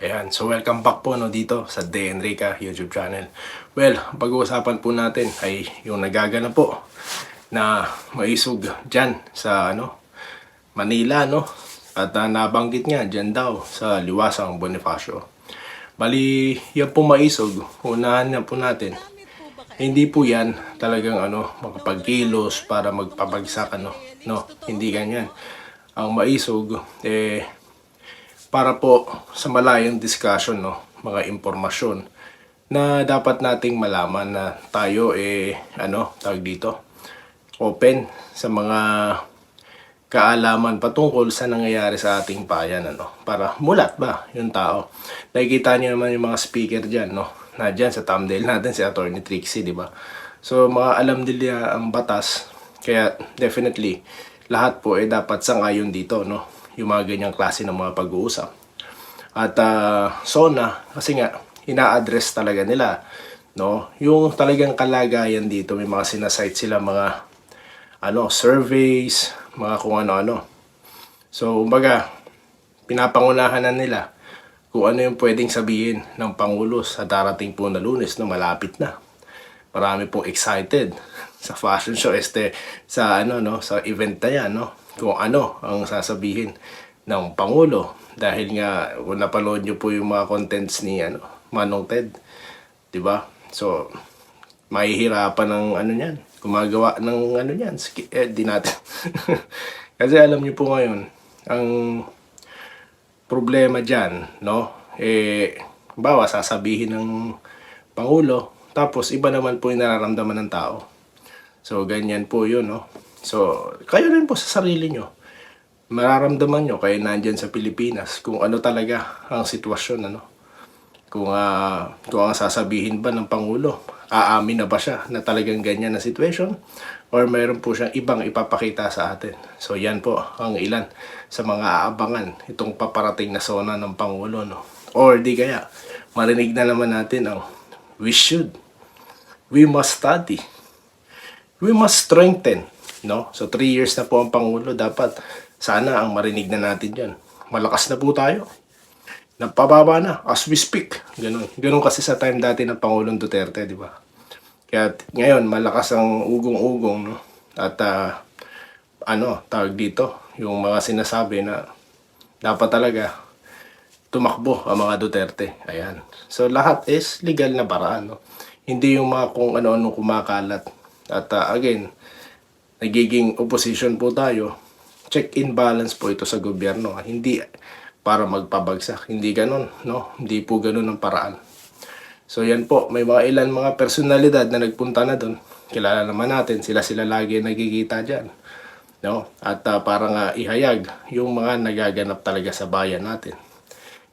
Ayan, so welcome back po no, dito sa De Enrica YouTube channel. Well, pag-uusapan po natin ay yung nagaganap po na maisog dyan sa ano, Manila, no? At ah, nabanggit nga dyan daw sa Liwasang Bonifacio. Bali, yan po maisog, unahan na po natin. Hindi po yan talagang ano, makapagkilos para magpabagsak ano. No, hindi ganyan. Ang maisog, eh, para po sa malayang discussion, no, mga impormasyon na dapat nating malaman na tayo eh ano, tawag dito, open sa mga kaalaman patungkol sa nangyayari sa ating bayan ano? Para mulat ba yung tao? Nakikita niyo naman yung mga speaker diyan no? Na dyan sa thumbnail natin si Attorney Trixie di ba? So mga alam nila ang batas kaya definitely lahat po eh dapat sangayon dito no yung mga ganyang klase ng mga pag-uusap. At ah, SONA kasi nga ina-address talaga nila no? Yung talagang kalagayan dito may mga sinasite sila mga ano surveys mga kung ano-ano. So umbaga pinapangunahan na nila kung ano yung pwedeng sabihin ng Pangulo sa darating po na lunes na malapit na. Marami pong excited sa fashion show este sa ano no? Sa event na yan no kung ano ang sasabihin ng pangulo. Dahil nga kung napanood niyo po yung mga contents ni ano Manong Ted 'di ba? So mahihirapan ng ano niyan gumagawa ng ano niyan eh, di natin. Kasi alam niyo po ngayon ang problema diyan no? Eh bawa sasabihin ng pangulo tapos iba naman po yung nararamdaman ng tao. So ganyan po yun no so kayo rin po sa sarili nyo. Mararamdaman nyo kayo nandyan sa Pilipinas kung ano talaga ang sitwasyon ano? Kung ah, kung ang sasabihin ba ng pangulo aamin na ba siya na talagang ganyan na situation or mayroon po siyang ibang ipapakita sa atin? So yan po ang ilan sa mga aabangan itong paparating na sona ng pangulo no? Or di kaya marinig na naman natin ang we should we must study we must strengthen no so three years na po ang pangulo dapat sana ang marinig na natin yan malakas na po tayo napababa na as we speak. Ganun. Ganun kasi sa time dati ng Pangulong Duterte, di ba? Kaya ngayon, malakas ang ugong-ugong, no? At, ah, ano, tawag dito, yung mga sinasabi na dapat talaga tumakbo ang mga Duterte. Ayan. So, lahat is legal na paraan, no? Hindi yung mga kung ano-ano kumakalat. At, ah, again, nagiging opposition po tayo, check in balance po ito sa gobyerno. ah. Hindi para magpabagsak. Hindi ganun, no? Hindi po ganun ang paraan. So yan po, may mga ilan mga personalidad na nagpunta na doon. Kilala naman natin, sila-sila lagi nagkikita dyan. No? At ah, para nga ihayag yung mga nagaganap talaga sa bayan natin.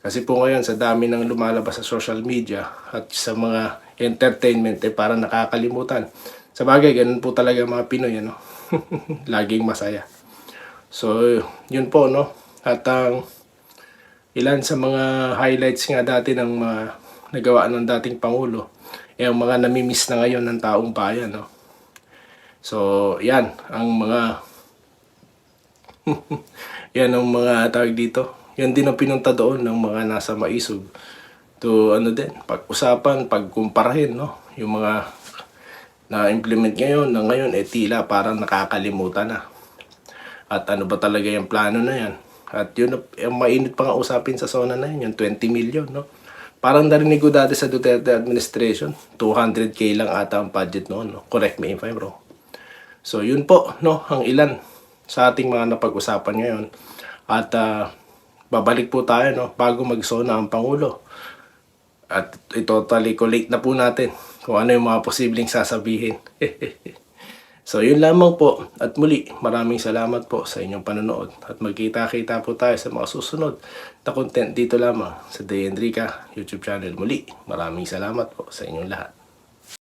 Kasi po ngayon, sa dami ng lumalabas sa social media at sa mga entertainment, eh parang nakakalimutan. Sa bagay, ganun po talaga mga Pinoy, ano? Laging masaya. So, yun po, no? At ang ilan sa mga highlights nga dati ng mga nagawa ng dating Pangulo, eh ang mga namimiss na ngayon ng taong bayan, no? So, yan, ang mga yan ang mga tawag dito. Yan din ang pinunta doon ng mga nasa maisog. To ano din, pag-usapan, pagkumparahin, no? Yung mga na-implement ngayon, na ngayon, eh tila parang nakakalimutan na. At ano ba talaga yung plano na yan? At yun, yung mainit pa nga usapin sa zona na yun, yung 20 million, no? Parang narinig ko dati sa Duterte administration, 200k lang ata ang budget noon, no? Correct me if I'm wrong. So yun po, no, ang ilan sa ating mga napag-usapan ngayon. At ah, babalik po tayo, no, bago mag-sona ang Pangulo. At i-totally collate na po natin kung ano yung mga posibleng sasabihin. so yun lamang po. At muli, maraming salamat po sa inyong panonood. At magkita-kita po tayo sa mga susunod na content dito lamang sa Day Enrica YouTube channel. Muli, maraming salamat po sa inyong lahat.